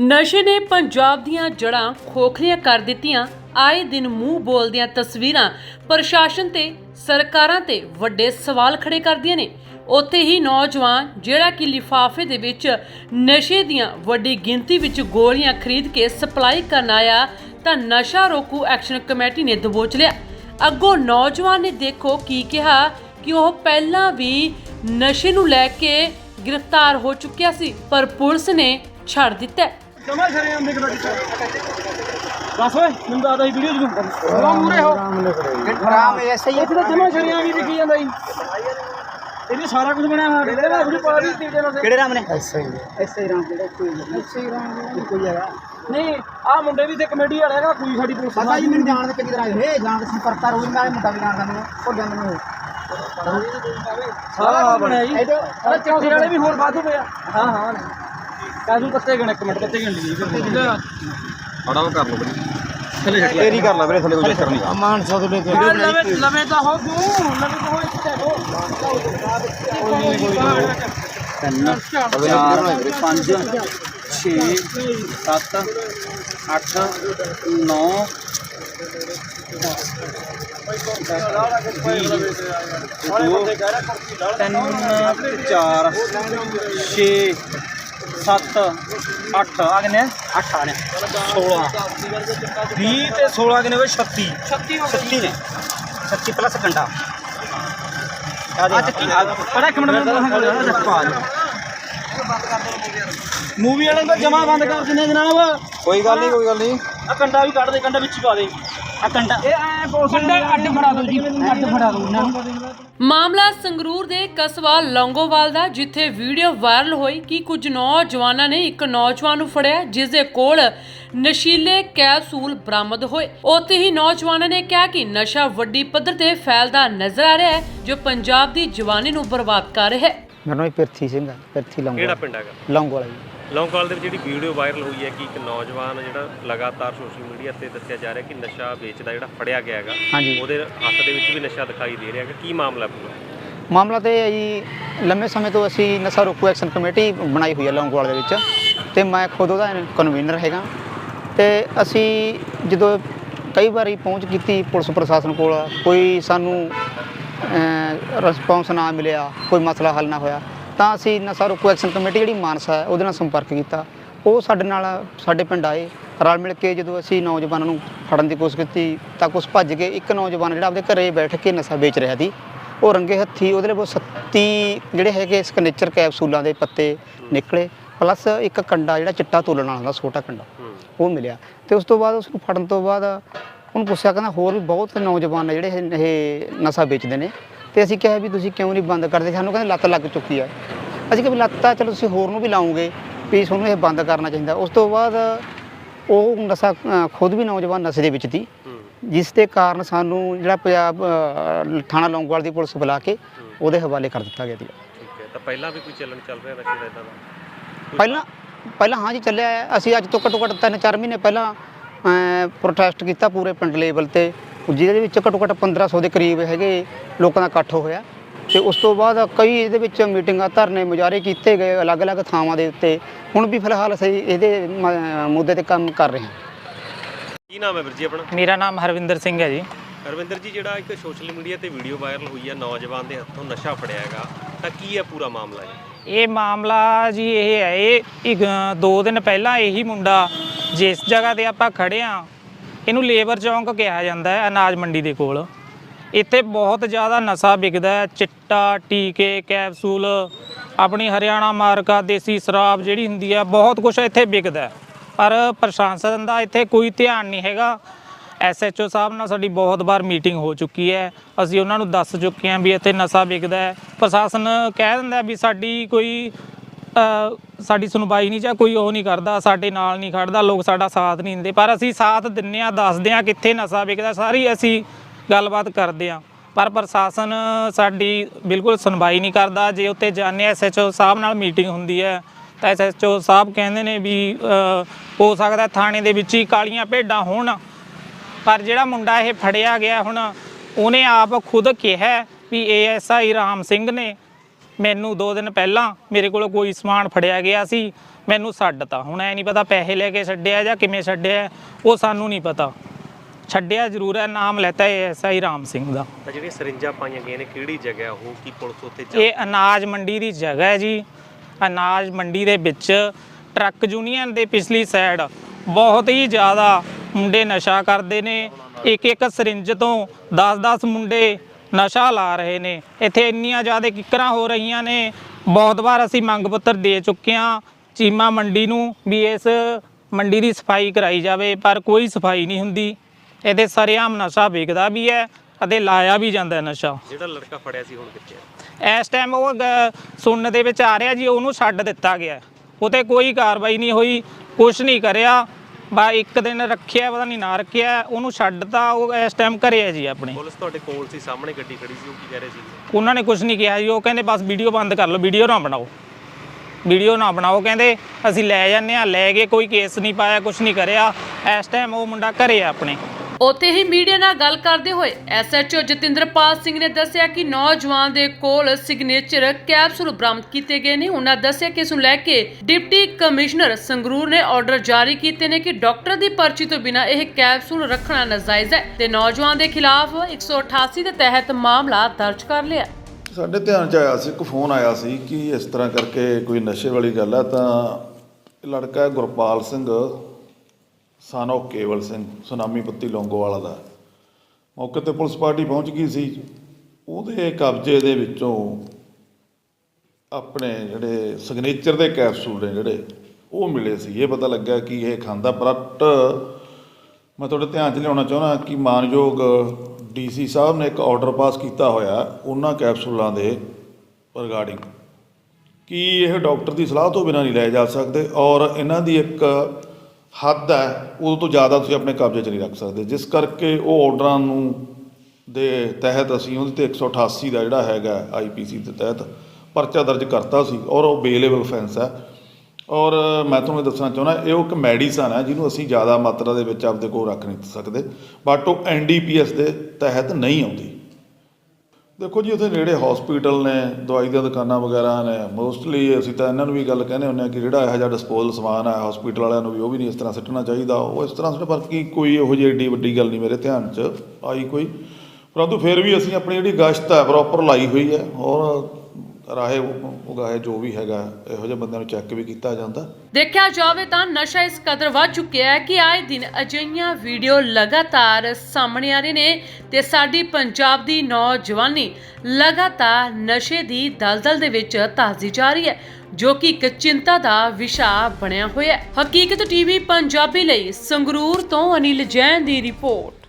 ਨਸ਼ੇ ਨੇ ਪੰਜਾਬ ਦੀਆਂ ਜੜ੍ਹਾਂ ਖੋਖਲੀਆਂ ਕਰ ਦਿੱਤੀਆਂ। ਆਏ ਦਿਨ ਮੂੰਹ ਬੋਲਦੀਆਂ ਤਸਵੀਰਾਂ ਪ੍ਰਸ਼ਾਸਨ ਤੇ ਸਰਕਾਰਾਂ ਤੇ ਵੱਡੇ ਸਵਾਲ ਖੜੇ ਕਰਦੀਆਂ ਨੇ। ਉੱਥੇ ਹੀ ਨੌਜਵਾਨ ਜਿਹੜਾ ਕਿ ਲਿਫਾਫੇ ਦੇ ਵਿੱਚ ਨਸ਼ੇ ਦੀਆਂ ਵੱਡੀ ਗਿਣਤੀ ਵਿੱਚ ਗੋਲੀਆਂ ਖਰੀਦ ਕੇ ਸਪਲਾਈ ਕਰਨ ਆਇਆ, ਤਾਂ ਨਸ਼ਾ ਰੋਕੂ ਐਕਸ਼ਨ ਕਮੇਟੀ ਨੇ ਦਬੋਚ ਲਿਆ। ਅੱਗੋਂ ਨੌਜਵਾਨ ਨੇ ਦੇਖੋ ਕੀ ਕਿਹਾ ਕਿ ਉਹ ਪਹਿਲਾਂ ਵੀ ਨਸ਼ੇ ਨੂੰ ਲੈ ਕੇ ਗ੍ਰਿਫਤਾਰ ਹੋ ਚੁੱਕਿਆ ਸੀ, ਪਰ ਪੁਲਿਸ ਨੇ ਛੱਡ ਦਿੱਤਾ। ਜਮਾ ਸ਼ਰੇ ਆਮ ਨਿਕਲ ਦੱਸ ਓਏ ਮੈਨੂੰ ਦੱਸਦਾ ਸੀ ਵੀਡੀਓ ਜਦੋਂ ਬੜਾ ਮੂਰੇ ਹੋ। ਖਰਾਮ ਐਸਾ ਹੀ ਇੱਥੇ ਤਾਂ ਜਮਾ ਸ਼ਰੇ ਆਮ ਹੀ ਵਿਕੀ ਜਾਂਦਾ ਜੀ ਇਹਨੇ ਸਾਰਾ ਕੁਝ ਬਣਿਆ ਹੋਇਆ। ਇਹਦੇ ਨਾਲ ਪਾ ਦੀ ਤੀਜੇ ਨਾਲ ਕਿਹੜੇ ਰਾਮ ਨੇ? ਐਸਾ ਹੀ ਐਸਾ ਹੀ ਰਾਮ ਜਿਹੜਾ ਕੋਈ ਐਸਾ ਹੀ ਰਾਮ ਕੋਈ ਹੈਗਾ। ਨਹੀਂ ਆ ਮੁੰਡੇ ਵੀ ਤੇ ਕਮੇਟੀ ਵਾਲਾ ਹੈਗਾ ਕੋਈ ਸਾਡੀ ਪੁਲਿਸ ਪਤਾ ਜੀ ਮੈਨੂੰ ਜਾਣਦੇ ਚੰਗੀ ਤਰ੍ਹਾਂ ਇਹ ਜਾਣਦੇ ਸੰਪਰਕਤਾ ਰੋਜ਼ ਨਾਲ ਮੁੰਡਾ ਵੀ ਜਾਣਦਾ ਮੈਨੂੰ। ਉਹ ਜਾਣਦਾ ਮੈਨੂੰ ਸਾਰਾ ਬਣਿਆ ਜੀ। ਇਹਦੇ ਚੌਥੇ ਵਾਲੇ ਵੀ ਹੋਰ ਵਾਧੂ ਪਿਆ ਹਾਂ ਹਾਂ। ਕਾਜੂ ਪੱਤੇ ਗਣ ਇੱਕ ਮਿੰਟ ਪੱਤੇ ਗਣ ਲਈ ਫੜਾ ਉਹ ਕਰ ਲਓ ਬਈ ਥੱਲੇ ਛੱਡ ਤੇਰੀ ਕਰ ਲੈ ਵੀਰੇ ਥੱਲੇ ਕੋਈ ਚੱਕਰ ਨਹੀਂ। ਮਾਨਸਾ ਤੋਂ ਲੈ ਕੇ ਲਵੇ ਲਵੇ ਤਾਂ ਹੋ ਤੂੰ ਲਵੇ ਤਾਂ ਹੋ ਇੱਥੇ ਹੋ। ਤਿੰਨ ਚਾਰ ਪੰਜ 6 7 8 9 ਤਿੰਨ ਚਾਰ 6 7 8 ਆ ਕਿੰਨੇ 8 ਆ ਨੇ। 16 20 ਤੇ 16 ਕਿੰਨੇ ਹੋਏ? 36 36 36 ਨੇ। 36 ਪਲੱਸ ਕੰਡਾ। ਆ ਚੱਕੀ ਪਰ ਇੱਕ ਮਿੰਟ ਮੈਂ ਜੱਪਾ ਮੂਵੀ ਵਾਲੇ ਦਾ ਜਮਾ ਬੰਦ ਕਰ ਦਿੰਦੇ ਜਨਾਬ। ਕੋਈ ਗੱਲ ਨਹੀਂ ਕੋਈ ਗੱਲ ਨਹੀਂ। ਆ ਕੰਡਾ ਵੀ ਕੱਢ ਦੇ ਕੰਡਾ ਵਿੱਚ ਪਾ ਦੇ। ਆ ਕੰਡਾ। ਇਹ ਐ ਪੁਲਿਸ ਕੰਡਾ ਅੱਡ ਫੜਾ ਦੋ ਜੀ ਅੱਡ ਫੜਾ ਦੋ ਇਹਨਾਂ ਨੂੰ। ਮਾਮਲਾ ਸੰਗਰੂਰ ਦੇ ਕਸਬਾ ਲੌਂਗੋਵਾਲ ਦਾ ਜਿੱਥੇ ਵੀਡੀਓ ਵਾਇਰਲ ਹੋਈ ਕਿ ਕੁਝ ਨੌਜਵਾਨਾਂ ਨੇ ਇੱਕ ਨੌਜਵਾਨ ਨੂੰ ਫੜਿਆ ਜਿਸ ਦੇ ਕੋਲ ਨਸ਼ੀਲੇ ਕੈਪਸੂਲ ਬਰਾਮਦ ਹੋਏ। ਉੱਥੇ ਹੀ ਨੌਜਵਾਨਾਂ ਨੇ ਕਿਹਾ ਕਿ ਨਸ਼ਾ ਵੱਡੀ ਪੱਧਰ ਤੇ ਫੈਲਦਾ ਨਜ਼ਰ ਆ ਰਿਹਾ ਹੈ ਜੋ ਪੰਜਾਬ ਦੀ ਜਵਾਨੀ ਨੂੰ ਬਰਬਾਦ ਕਰ ਰਿਹਾ ਹੈ। ਮੇਰਾ ਨਾਮ ਪਿਰਥੀ ਸਿੰਘ ਹੈ ਪਿਰਥੀ ਲੰਗੋ ਕਿਹੜਾ ਪਿੰਡ ਹੈਗਾ? ਲੰਗੋ ਵਾਲਾ ਜੀ। ਲੌਂਗਵਾਲ ਦੇ ਵਿੱਚ ਜਿਹੜੀ ਵੀਡੀਓ ਵਾਇਰਲ ਹੋਈ ਹੈ ਕਿ ਇੱਕ ਨੌਜਵਾਨ ਜਿਹੜਾ ਲਗਾਤਾਰ ਸੋਸ਼ਲ ਮੀਡੀਆ ਤੇ ਦੱਸਿਆ ਜਾ ਰਿਹਾ ਕਿ ਨਸ਼ਾ ਵੇਚਦਾ ਜਿਹੜਾ ਫੜਿਆ ਗਿਆ ਹੈਗਾ ਉਹਦੇ ਹੱਥ ਦੇ ਵਿੱਚ ਵੀ ਨਸ਼ਾ ਦਿਖਾਈ ਦੇ ਰਿਹਾ ਹੈਗਾ। ਕੀ ਮਾਮਲਾ ਪੂਰਾ? ਮਾਮਲਾ ਤੇ ਇਹ ਹੈ ਜੀ ਲੰਮੇ ਸਮੇਂ ਤੋਂ ਅਸੀਂ ਨਸ਼ਾ ਰੋਕੂ ਐਕਸ਼ਨ ਕਮੇਟੀ ਬਣਾਈ ਹੋਈ ਹੈ ਲੌਂਗੋਵਾਲ ਦੇ ਵਿੱਚ ਤੇ ਮੈਂ ਖੁਦ ਉਹਦਾ ਕਨਵੀਨਰ ਹੈਗਾ ਤੇ ਅਸੀਂ ਜਦੋਂ ਕਈ ਵਾਰੀ ਪਹੁੰਚ ਕੀਤੀ ਪੁਲਿਸ ਪ੍ਰਸ਼ਾਸਨ ਕੋਲ ਕੋਈ ਸਾਨੂੰ ਰਿਸਪੌਂਸ ਨਾ ਮਿਲਿਆ ਕੋਈ ਮਸਲਾ ਹੱਲ ਨਾ ਹੋਇਆ ਤਾਂ ਅਸੀਂ ਨਸ਼ਾ ਰੋਕੂ ਐਕਸ਼ਨ ਕਮੇਟੀ ਜਿਹੜੀ ਮਾਨਸਾ ਹੈ, ਉਹਦੇ ਨਾਲ ਸੰਪਰਕ ਕੀਤਾ। ਉਹ ਸਾਡੇ ਨਾਲ, ਸਾਡੇ ਪਿੰਡ ਆਏ। ਰਲ ਮਿਲ ਕੇ ਜਦੋਂ ਅਸੀਂ ਨੌਜਵਾਨਾਂ ਨੂੰ ਫੜਨ ਦੀ ਕੋਸ਼ਿਸ਼ ਕੀਤੀ, ਤਾਂ ਕੁਝ ਭੱਜ ਕੇ ਇੱਕ ਨੌਜਵਾਨ ਜਿਹੜਾ ਆਪਣੇ ਘਰੇ ਬੈਠ ਕੇ ਨਸ਼ਾ ਵੇਚ ਰਿਹਾ ਸੀ। ਉਹ ਰੰਗੇ ਹੱਥੀ ਉਹਦੇ ਕੋਲ 37 ਜਿਹੜੇ ਹੈਗੇ ਸਕਨੇਚਰ ਕੈਪਸੂਲਾਂ ਦੇ ਪੱਤੇ ਨਿਕਲੇ। ਪਲੱਸ ਇੱਕ ਕੰਡਾ ਜਿਹੜਾ ਚਿੱਟਾ ਤੋਲਣ ਵਾਲਾ ਹੁੰਦਾ, ਛੋਟਾ ਕੰਡਾ, ਉਹ ਮਿਲਿਆ। ਤੇ ਉਸ ਤੋਂ ਬਾਅਦ ਉਸ ਨੂੰ ਫੜਨ ਤੋਂ ਬਾਅਦ ਉਹਨੂੰ ਪੁੱਛਿਆ, ਕਹਿੰਦਾ ਹੋਰ ਵੀ ਬਹੁਤ ਨੌਜਵਾਨ ਨੇ ਜਿਹੜੇ ਇਹ ਨਸ਼ਾ ਵੇਚਦੇ ਨੇ। ਤੇ ਅਸੀਂ ਕਿਹਾ ਵੀ ਤੁਸੀਂ ਕਿਉਂ ਨਹੀਂ ਬੰਦ ਕਰਦੇ? ਸਾਨੂੰ ਕਹਿੰਦੇ ਲੱਤ ਲੱਗ ਚੁੱਕੀ ਆ। ਅਸੀਂ ਕਿਹਾ ਵੀ ਲੱਤ ਤਾਂ ਚਲੋ ਤੁਸੀਂ ਹੋਰ ਨੂੰ ਵੀ ਲਾਉਂਗੇ ਵੀ ਤੁਹਾਨੂੰ ਇਹ ਬੰਦ ਕਰਨਾ ਚਾਹੀਦਾ। ਉਸ ਤੋਂ ਬਾਅਦ ਉਹ ਨਸ਼ਾ ਖੁਦ ਵੀ ਨੌਜਵਾਨ ਨਸ਼ੇ ਦੇ ਵਿੱਚ ਸੀ। ਜਿਸ ਦੇ ਕਾਰਨ ਸਾਨੂੰ ਜਿਹੜਾ ਪੰਜਾਬ ਥਾਣਾ ਲੌਂਗੋਵਾਲ ਦੀ ਪੁਲਿਸ ਬੁਲਾ ਕੇ ਉਹਦੇ ਹਵਾਲੇ ਕਰ ਦਿੱਤਾ ਗਿਆ ਸੀ। ਠੀਕ ਹੈ ਤਾਂ ਪਹਿਲਾਂ ਵੀ ਕੋਈ ਚੱਲਣ ਚੱਲ ਰਿਹਾ ਦਾ ਇਦਾਂ ਦਾ? ਪਹਿਲਾਂ ਪਹਿਲਾਂ ਹਾਂ ਜੀ ਚੱਲਿਆ। ਅਸੀਂ ਅੱਜ ਤੋਂ ਘੱਟੋ ਘੱਟ 3-4 ਮਹੀਨੇ ਪਹਿਲਾਂ ਪ੍ਰੋਟੈਸਟ ਕੀਤਾ ਪੂਰੇ ਪਿੰਡ ਲੈਵਲ ਤੇ। ਜਿਹਦੇ ਵਿੱਚ ਘੱਟੋ ਘੱਟ 1500 ਦੇ ਕਰੀਬ ਹੈਗੇ ਲੋਕਾਂ ਦਾ ਇਕੱਠ ਹੋਇਆ। ਤੇ ਉਸ ਤੋਂ ਬਾਅਦ ਕਈ ਇਹਦੇ ਵਿੱਚ ਮੀਟਿੰਗਾਂ ਧਰਨੇ ਮੁਜ਼ਾਹਰੇ ਕੀਤੇ ਗਏ ਅਲੱਗ-ਅਲੱਗ ਥਾਵਾਂ ਦੇ ਉੱਤੇ। ਹੁਣ ਵੀ ਫਿਲਹਾਲ ਅਸੀਂ ਇਹਦੇ ਮ- ਮੁੱਦੇ ਤੇ ਕੰਮ ਕਰ ਰਹੇ ਹਾਂ। ਕੀ ਨਾਮ ਹੈ ਵੀਰ ਜੀ ਆਪਣਾ? ਮੇਰਾ ਨਾਮ ਹਰਵਿੰਦਰ ਸਿੰਘ ਹੈ ਜੀ। ਰਵਿੰਦਰ ਜੀ ਜਿਹੜਾ ਇੱਕ ਸੋਸ਼ਲ ਮੀਡੀਆ ਤੇ ਵੀਡੀਓ ਵਾਇਰਲ ਹੋਈ ਹੈ ਨੌਜਵਾਨ ਦੇ ਹੱਥੋਂ ਨਸ਼ਾ ਫੜਿਆ ਹੈਗਾ ਤਾਂ ਕੀ ਹੈ ਪੂਰਾ ਮਾਮਲਾ ਜੀ ਇਹ ਮਾਮਲਾ ਜੀ ਇਹ ਹੈ ਇਹ ਇੱਕ ਦੋ ਦਿਨ ਪਹਿਲਾਂ ਇਹੀ ਮੁੰਡਾ ਜਿਸ ਜਗ੍ਹਾ ਤੇ ਆਪਾਂ ਖੜੇ ਆ ਇਹਨੂੰ ਲੇਬਰ ਚੌਂਕ ਕਿਹਾ ਜਾਂਦਾ ਹੈ, ਅਨਾਜ ਮੰਡੀ ਦੇ ਕੋਲ। ਇੱਥੇ ਬਹੁਤ ਜ਼ਿਆਦਾ ਨਸ਼ਾ ਵਿਕਦਾ ਹੈ, ਚਿੱਟਾ, ਟੀਕੇ, ਕੈਪਸੂਲ, ਆਪਣੀ ਹਰਿਆਣਾ ਮਾਰਕਾ, ਦੇਸੀ ਸ਼ਰਾਬ ਜਿਹੜੀ ਹੁੰਦੀ ਹੈ ਬਹੁਤ ਕੁਝ ਇੱਥੇ ਵਿਕਦਾ ਪਰ ਪ੍ਰਸ਼ਾਸਨ ਦਾ ਇੱਥੇ ਕੋਈ ਧਿਆਨ ਨਹੀਂ ਹੈਗਾ। ਐਸਐਚਓ ਸਾਹਿਬ ਨਾਲ ਸਾਡੀ ਬਹੁਤ ਵਾਰ ਮੀਟਿੰਗ ਹੋ ਚੁੱਕੀ ਹੈ। ਅਸੀਂ ਉਹਨਾਂ ਨੂੰ ਦੱਸ ਚੁੱਕੇ ਹਾਂ ਵੀ ਇੱਥੇ ਨਸ਼ਾ ਵਿਕਦਾ ਹੈ। ਪ੍ਰਸ਼ਾਸਨ ਕਹਿ ਦਿੰਦਾ ਵੀ ਸਾਡੀ ਕੋਈ ਸਾਡੀ ਸੁਣਵਾਈ ਨਹੀਂ ਜਾਂ ਕੋਈ ਉਹ ਨਹੀਂ ਕਰਦਾ, ਸਾਡੇ ਨਾਲ ਨਹੀਂ ਖੜਦਾ, ਲੋਕ ਸਾਡਾ ਸਾਥ ਨਹੀਂ ਦਿੰਦੇ। ਪਰ ਅਸੀਂ ਸਾਥ ਦਿੰਨੇ ਆ ਦੱਸਦੇ ਆ ਕਿੱਥੇ ਨਸ਼ਾ ਵਿਕਦਾ, ਸਾਰੀ ਅਸੀਂ ਗੱਲਬਾਤ ਕਰਦੇ ਆ ਪਰ ਪ੍ਰਸ਼ਾਸਨ ਸਾਡੀ ਬਿਲਕੁਲ ਸੁਣਵਾਈ ਨਹੀਂ ਕਰਦਾ। ਜੇ ਉੱਤੇ ਜਾਂਦੇ ਐਸਐਚਓ ਸਾਹਿਬ ਨਾਲ ਮੀਟਿੰਗ ਹੁੰਦੀ ਹੈ, ਤਾਂ ਐਸਐਚਓ ਸਾਹਿਬ ਕਹਿੰਦੇ ਨੇ ਵੀ ਹੋ ਸਕਦਾ ਥਾਣੇ ਦੇ ਵਿੱਚ ਹੀ ਕਾਲੀਆਂ ਭੇਡਾਂ ਹੋਣ। ਪਰ ਜਿਹੜਾ ਮੁੰਡਾ ਇਹ ਫੜਿਆ ਗਿਆ ਹੁਣ, ਉਹਨੇ ਆਪ ਖੁਦ ਕਿਹਾ ਵੀ ਏਐਸਆਈ ਰਾਮ ਸਿੰਘ ਨੇ ਮੈਨੂੰ 2 ਦਿਨ ਪਹਿਲਾਂ ਮੇਰੇ ਕੋਲ ਕੋਈ ਸਮਾਨ ਫੜਿਆ ਗਿਆ ਸੀ ਮੈਨੂੰ ਛੱਡਤਾ ਹੁਣ ਐ ਨਹੀਂ ਪਤਾ ਪੈਸੇ ਲੈ ਕੇ ਛੱਡਿਆ ਜਾਂ ਕਿਵੇਂ ਛੱਡਿਆ ਉਹ ਸਾਨੂੰ ਨਹੀਂ ਪਤਾ। ਛੱਡਿਆ ਜ਼ਰੂਰ ਹੈ ਨਾਮ ਲੈਤਾ ਹੈ ਐਸਆਈ ਰਾਮ ਸਿੰਘ ਦਾ। ਤਾਂ ਜਿਹੜੀਆਂ ਸਰਿੰਜਾਂ ਪਾਈਆਂ ਗਈਆਂ ਨੇ ਕਿਹੜੀ ਜਗ੍ਹਾ ਉਹ ਕੀ ਪੁਲਿਸ ਜਾ ਇਹ ਅਨਾਜ ਮੰਡੀ ਦੀ ਜਗ੍ਹਾ ਹੈ ਜੀ। ਅਨਾਜ ਮੰਡੀ ਦੇ ਵਿੱਚ ਟਰੱਕ ਯੂਨੀਅਨ ਦੇ ਪਿਛਲੀ ਸਾਈਡ ਬਹੁਤ ਹੀ ਜ਼ਿਆਦਾ ਮੁੰਡੇ ਨਸ਼ਾ ਕਰਦੇ ਨੇ। ਇੱਕ ਇੱਕ ਸਰਿੰਜ ਤੋਂ 10-10 ਮੁੰਡੇ ਨਸ਼ਾ ਲਾ ਰਹੇ ਨੇ। ਇੱਥੇ ਇੰਨੀਆਂ ਜ਼ਿਆਦਾ ਕਿੱਕਰਾਂ ਹੋ ਰਹੀਆਂ ਨੇ। ਬਹੁਤ ਵਾਰ ਅਸੀਂ ਮੰਗ ਪੱਤਰ ਦੇ ਚੁੱਕੇ ਹਾਂ ਚੀਮਾ ਮੰਡੀ ਨੂੰ ਵੀ ਇਸ ਮੰਡੀ ਦੀ ਸਫ਼ਾਈ ਕਰਾਈ ਜਾਵੇ ਪਰ ਕੋਈ ਸਫ਼ਾਈ ਨਹੀਂ ਹੁੰਦੀ। ਇਹਦੇ ਸਰੇਆਮ ਨਸ਼ਾ ਵਿਕਦਾ ਵੀ ਹੈ ਅਤੇ ਲਾਇਆ ਵੀ ਜਾਂਦਾ ਹੈ ਨਸ਼ਾ। ਜਿਹੜਾ ਲੜਕਾ ਫੜਿਆ ਸੀ ਹੁਣ ਕਿੱਥੇ ਹੈ? ਇਸ ਟਾਈਮ ਉਹ ਸੁਣਨ ਦੇ ਵਿੱਚ ਆ ਰਿਹਾ ਜੀ ਉਹਨੂੰ ਛੱਡ ਦਿੱਤਾ ਗਿਆ ਉਹ ਤੇ ਕੋਈ ਕਾਰਵਾਈ ਨਹੀਂ ਹੋਈ ਕੁਝ ਨਹੀਂ ਕਰਿਆ। ਬਾ ਇੱਕ ਦਿਨ ਰੱਖਿਆ ਪਤਾ ਨਹੀਂ ਨਾ ਰੱਖਿਆ ਉਹਨੂੰ ਛੱਡਤਾ ਉਹ ਇਸ ਟਾਈਮ ਘਰੇ ਹੈ ਜੀ ਆਪਣੇ। ਪੁਲਿਸ ਤੁਹਾਡੇ ਕੋਲ ਸੀ ਸਾਹਮਣੇ ਗੱਡੀ ਖੜੀ ਸੀ ਉਹ ਕੀ ਕਹਿ ਰਹੇ ਸੀ? ਉਹਨਾਂ ਨੇ ਕੁਝ ਨਹੀਂ ਕਿਹਾ ਜੀ ਉਹ ਕਹਿੰਦੇ ਬਸ ਵੀਡੀਓ ਬੰਦ ਕਰ ਲਓ ਵੀਡੀਓ ਨਾ ਬਣਾਓ। ਵੀਡੀਓ ਨਾ ਬਣਾਓ ਕਹਿੰਦੇ ਅਸੀਂ ਲੈ ਜਾਂਦੇ ਆ ਲੈ ਕੇ ਕੋਈ ਕੇਸ ਨਹੀਂ ਪਾਇਆ ਕੁਝ ਨਹੀਂ ਕਰਿਆ ਇਸ ਟਾਈਮ ਉਹ ਮੁੰਡਾ ਘਰੇ ਆ ਆਪਣੇ। ਉੱਥੇ ਹੀ ਮੀਡੀਆ ਨਾਲ ਗੱਲ ਕਰਦੇ ਹੋਏ ਐਸਐਚਓ ਜਤਿੰਦਰਪਾਲ ਸਿੰਘ ਨੇ ਦੱਸਿਆ ਕਿ ਨੌਜਵਾਨ ਦੇ ਕੋਲ ਸਿਗਨੇਚਰ ਕੈਪਸੂਲ ਬਰਾਮਦ ਕੀਤੇ ਗਏ ਨੇ। ਉਹਨਾਂ ਦੱਸਿਆ ਕਿ ਇਸ ਨੂੰ ਲੈ ਕੇ ਡਿਪਟੀ ਕਮਿਸ਼ਨਰ ਸੰਗਰੂਰ ਨੇ ਆਰਡਰ ਜਾਰੀ ਕੀਤੇ ਨੇ ਕਿ ਡਾਕਟਰ ਦੀ ਪਰਚੀ ਤੋਂ ਬਿਨਾਂ ਇਹ ਕੈਪਸੂਲ ਰੱਖਣਾ ਨਾਜਾਇਜ਼ ਹੈ ਤੇ ਨੌਜਵਾਨ ਦੇ ਖਿਲਾਫ 188 ਦੇ ਤਹਿਤ ਮਾਮਲਾ ਦਰਜ ਕਰ ਲਿਆ। ਸਾਡੇ ਧਿਆਨ 'ਚ ਆਇਆ ਸੀ, ਇੱਕ ਫੋਨ ਆਇਆ ਸੀ ਕਿ ਇਸ ਤਰ੍ਹਾਂ ਕਰਕੇ ਕੋਈ ਨਸ਼ੇ ਵਾਲੀ ਗੱਲ ਹੈ ਤਾਂ ਲੜਕਾ ਗੁਰਪਾਲ ਸਿੰਘ। ਸਾਨੋ ਕੇਵਲ ਸਿੰਘ, ਸੁਨਾਮੀ ਪੱਤੀ ਲੌਂਗੋਵਾਲਾ ਦਾ। ਮੌਕੇ ਤੇ ਪੁਲਿਸ ਪਾਰਟੀ ਪਹੁੰਚ ਗਈ ਸੀ। ਉਹਦੇ ਕਬਜ਼ੇ ਦੇ ਵਿੱਚੋਂ ਆਪਣੇ ਜਿਹੜੇ ਸਿਗਨੇਚਰ ਦੇ ਕੈਪਸੂਲ ਨੇ ਜਿਹੜੇ, ਉਹ ਮਿਲੇ ਸੀ। ਇਹ ਪਤਾ ਲੱਗਾ ਕਿ ਇਹ ਖਾਂਦਾ ਬਟ ਮੈਂ ਤੁਹਾਡੇ ਧਿਆਨ 'ਚ ਲਿਆਉਣਾ ਚਾਹੁੰਦਾ ਕਿ ਮਾਨਯੋਗ ਡੀਸੀ ਸਾਹਿਬ ਨੇ ਇੱਕ ਆਰਡਰ ਪਾਸ ਕੀਤਾ ਹੋਇਆ ਉਹਨਾਂ ਕੈਪਸੂਲਾਂ ਦੇ ਰਿਗਾਰਡਿੰਗ ਕਿ ਇਹ ਡਾਕਟਰ ਦੀ ਸਲਾਹ ਤੋਂ ਬਿਨਾਂ ਨਹੀਂ ਲਏ ਜਾ ਸਕਦੇ? ਔਰ ਇਹਨਾਂ ਦੀ ਇੱਕ ਹੱਦ ਹੈ, ਉਦੋਂ ਤੋਂ ਜ਼ਿਆਦਾ ਤੁਸੀਂ ਆਪਣੇ ਕਬਜ਼ੇ 'ਚ ਨਹੀਂ ਰੱਖ ਸਕਦੇ। ਜਿਸ ਕਰਕੇ ਉਹ ਆਰਡਰਾਂ ਨੂੰ ਦੇ ਤਹਿਤ ਅਸੀਂ ਉਹਦੇ ਤੇ 188 ਦਾ ਜਿਹੜਾ ਹੈਗਾ ਆਈਪੀਸੀ ਦੇ ਤਹਿਤ ਪਰਚਾ ਦਰਜ ਕਰਤਾ ਸੀ ਔਰ ਉਹ ਬੇਲੇਬਲ ਫੈਂਸ ਹੈ। ਔਰ ਮੈਂ ਤੁਹਾਨੂੰ ਇਹ ਦੱਸਣਾ ਚਾਹੁੰਦਾ, ਇਹ ਉਹ ਇੱਕ ਮੈਡੀਸਨ ਹੈ ਜਿਹਨੂੰ ਅਸੀਂ ਜ਼ਿਆਦਾ ਮਾਤਰਾ ਦੇ ਵਿੱਚ ਆਪਦੇ ਕੋਲ ਰੱਖ ਨਹੀਂ ਸਕਦੇ ਬਟ ਉਹ ਐਨਡੀਪੀਐਸ ਦੇ ਤਹਿਤ ਨਹੀਂ ਆਉਂਦੀ। ਦੇਖੋ ਜੀ, ਉੱਥੇ ਨੇੜੇ ਹਸਪੀਟਲ ਨੇ, ਦਵਾਈ ਦੀਆਂ ਦੁਕਾਨਾਂ ਵਗੈਰਾ ਨੇ ਮੋਸਟਲੀ ਅਸੀਂ ਤਾਂ ਇਹਨਾਂ ਨੂੰ ਵੀ ਗੱਲ ਕਹਿੰਦੇ ਹੁੰਦੇ ਆ ਕਿ ਜਿਹੜਾ ਇਹੋ ਜਿਹਾ ਡਿਸਪੋਜ਼ਲ ਸਮਾਨ ਹੈ ਹਸਪੀਟਲ ਵਾਲਿਆਂ ਨੂੰ ਵੀ ਉਹ ਵੀ ਨਹੀਂ ਇਸ ਤਰ੍ਹਾਂ ਸਿੱਟਣਾ ਚਾਹੀਦਾ। ਉਹ ਇਸ ਤਰ੍ਹਾਂ ਸਿੱਟ ਪਰ ਕੀ ਕੋਈ ਇਹੋ ਜਿਹੀ ਏਡੀ ਵੱਡੀ ਗੱਲ ਨਹੀਂ ਮੇਰੇ ਧਿਆਨ 'ਚ ਆਈ ਕੋਈ। ਪਰੰਤੂ ਫਿਰ ਵੀ ਅਸੀਂ ਆਪਣੀ ਜਿਹੜੀ ਗਸ਼ਤ ਹੈ ਪ੍ਰੋਪਰ ਲਾਈ ਹੋਈ ਹੈ, ਔਰ ਰਾਹੇ ਉਗਾਏ ਜੋ ਵੀ ਹੈਗਾ, ਇਹੋ ਜਿਹੇ ਬੰਦਿਆਂ ਨੂੰ ਚੈੱਕ ਵੀ ਕੀਤਾ ਜਾਂਦਾ। ਦੇਖਿਆ ਜਾਵੇ ਤਾਂ ਨਸ਼ਾ ਇਸ ਕਦਰ ਵੱਧ ਚੁੱਕਿਆ ਹੈ ਕਿ ਆਏ ਦਿਨ ਅਜਿਹੀਆਂ ਵੀਡੀਓ ਲਗਾਤਾਰ ਸਾਹਮਣੇ ਆ ਰਹੇ ਨੇ ਤੇ ਸਾਡੀ ਪੰਜਾਬ ਦੀ ਨੌਜਵਾਨੀ ਲਗਾਤਾਰ ਨਸ਼ੇ ਦੀ ਦਲਦਲ ਦੇ ਵਿੱਚ ਧੱਸਦੀ ਜਾ ਰਹੀ ਹੈ, ਜੋ ਕਿ ਇੱਕ ਚਿੰਤਾ ਦਾ ਵਿਸ਼ਾ ਬਣਿਆ ਹੋਇਆ ਹੈ। ਹਕੀਕਤ ਟੀਵੀ ਪੰਜਾਬੀ ਲਈ ਸੰਗਰੂਰ ਤੋਂ ਅਨਿਲ ਜੈਨ ਦੀ ਰਿਪੋਰਟ।